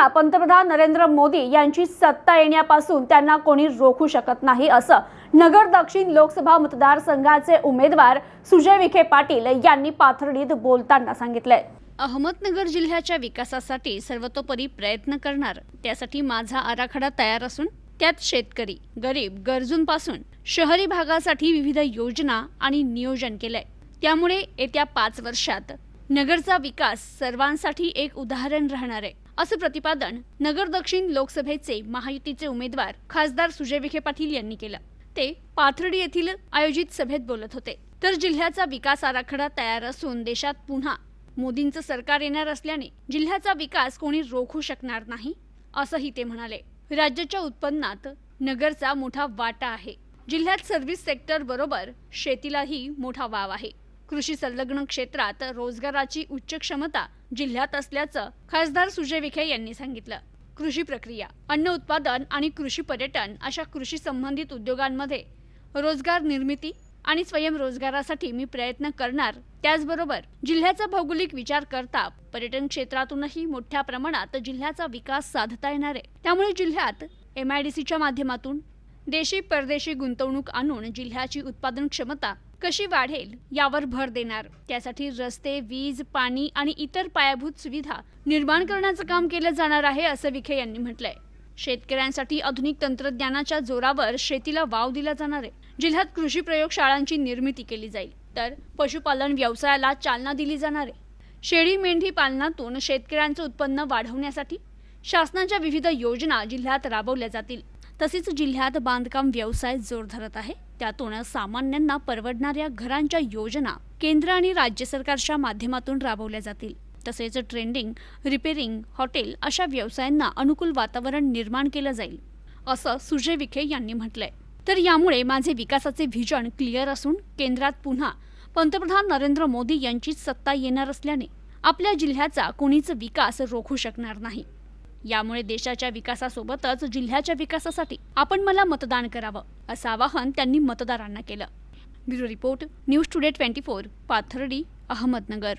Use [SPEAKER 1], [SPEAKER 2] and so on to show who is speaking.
[SPEAKER 1] पुन्हा पंतप्रधान नरेंद्र मोदी यांची सत्ता येण्यापासून त्यांना कोणी रोखू शकत नाही असं नगर दक्षिण लोकसभा मतदारसंघाचे उमेदवार सुजय विखे पाटील यांनी पाथर्डीत बोलताना सांगितलंय.
[SPEAKER 2] अहमदनगर जिल्ह्याच्या विकासासाठी सर्वतोपरी प्रयत्न करणार त्यासाठी माझा आराखडा तयार असून त्यात शेतकरी गरीब गरजूंपासून शहरी भागासाठी विविध योजना आणि नियोजन केलंय. त्यामुळे येत्या पाच वर्षात नगरचा विकास सर्वांसाठी एक उदाहरण राहणार आहे. असं प्रतिपादन नगर दक्षिण लोकसभेचे महायुतीचे उमेदवार खासदार सुजय विखे पाटील यांनी केलं. ते पाथर्डी येथील आयोजित सभेत बोलत होते. तर जिल्ह्याचा विकास आराखडा तयार असून देशात पुन्हा मोदींचं सरकार येणार असल्याने जिल्ह्याचा विकास कोणी रोखू शकणार नाही असंही ते म्हणाले. राज्याच्या उत्पन्नात नगरचा मोठा वाटा आहे. जिल्ह्यात सर्व्हिस सेक्टर बरोबर शेतीलाही मोठा वाव आहे. कृषी संलग्न क्षेत्रात रोजगाराची उच्च क्षमता जिल्ह्यात असल्याचं खासदार सुजय विखे यांनी सांगितलं. कृषी प्रक्रिया अन्न उत्पादन आणि कृषी पर्यटन अशा कृषी संबंधित उद्योगांमध्ये रोजगार निर्मिती आणि स्वयंरोजगारासाठी मी प्रयत्न करणार. त्याचबरोबर जिल्ह्याचा भौगोलिक विचार करता पर्यटन क्षेत्रातूनही मोठ्या प्रमाणात जिल्ह्याचा विकास साधता येणार आहे. त्यामुळे जिल्ह्यात एम आय डी सीच्या माध्यमातून देशी परदेशी गुंतवणूक आणून जिल्ह्याची उत्पादन क्षमता कशी वाढेल यावर भर देणार. त्यासाठी रस्ते वीज पाणी आणि इतर पायाभूत सुविधा निर्माण करण्याचं काम केलं जाणार आहे असं विखे यांनी म्हटलंय. शेतकऱ्यांसाठी आधुनिक तंत्रज्ञानाच्या जोरावर शेतीला वाव दिला जाणार आहे. जिल्ह्यात कृषी प्रयोगशाळांची निर्मिती केली जाईल तर पशुपालन व्यवसायाला चालना दिली जाणार आहे. शेळी मेंढी पालनातून शेतकऱ्यांचं उत्पन्न वाढवण्यासाठी शासनाच्या विविध योजना जिल्ह्यात राबवल्या जातील. तसेच जिल्ह्यात बांधकाम व्यवसाय जोर धरत आहे. त्यातून सामान्यांना परवडणाऱ्या घरांच्या योजना केंद्र आणि राज्य सरकारच्या माध्यमातून राबवल्या जातील. तसेच ट्रेंडिंग रिपेरिंग हॉटेल अशा व्यवसायांना अनुकूल वातावरण निर्माण केलं जाईल असं सुजय विखे यांनी म्हटलंय. तर यामुळे माझे विकासाचे व्हिजन क्लिअर असून केंद्रात पुन्हा पंतप्रधान नरेंद्र मोदी यांचीच सत्ता येणार असल्याने आपल्या जिल्ह्याचा कोणीच विकास रोखू शकणार नाही. यामुळे देशाच्या विकासासोबतच जिल्ह्याच्या विकासासाठी आपण मला मतदान करावं असं आवाहन त्यांनी मतदारांना केलं. Bureau report news today twenty four Pathardi Ahmednagar.